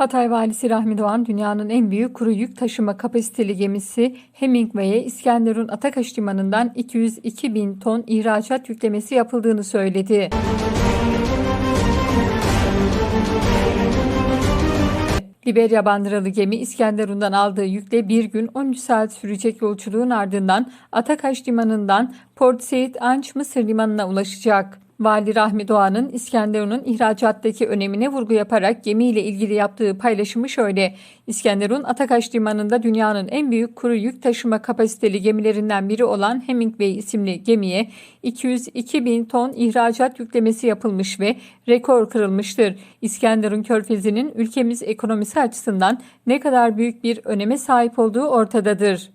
Hatay Valisi Rahmi Doğan, dünyanın en büyük kuru yük taşıma kapasiteli gemisi Hemingway'e İskenderun Atakaş Limanı'ndan 202 bin ton ihracat yüklemesi yapıldığını söyledi. Liberya bandıralı gemi İskenderun'dan aldığı yükle bir gün 13 saat sürecek yolculuğun ardından Atakaş Limanı'ndan Port Said Anç Mısır Limanı'na ulaşacak. Vali Rahmi Doğan'ın İskenderun'un ihracattaki önemine vurgu yaparak gemiyle ilgili yaptığı paylaşımı şöyle. İskenderun Atakaş Limanı'nda dünyanın en büyük kuru yük taşıma kapasiteli gemilerinden biri olan Hemingway isimli gemiye 202 bin ton ihracat yüklemesi yapılmış ve rekor kırılmıştır. İskenderun Körfezi'nin ülkemiz ekonomisi açısından ne kadar büyük bir öneme sahip olduğu ortadadır.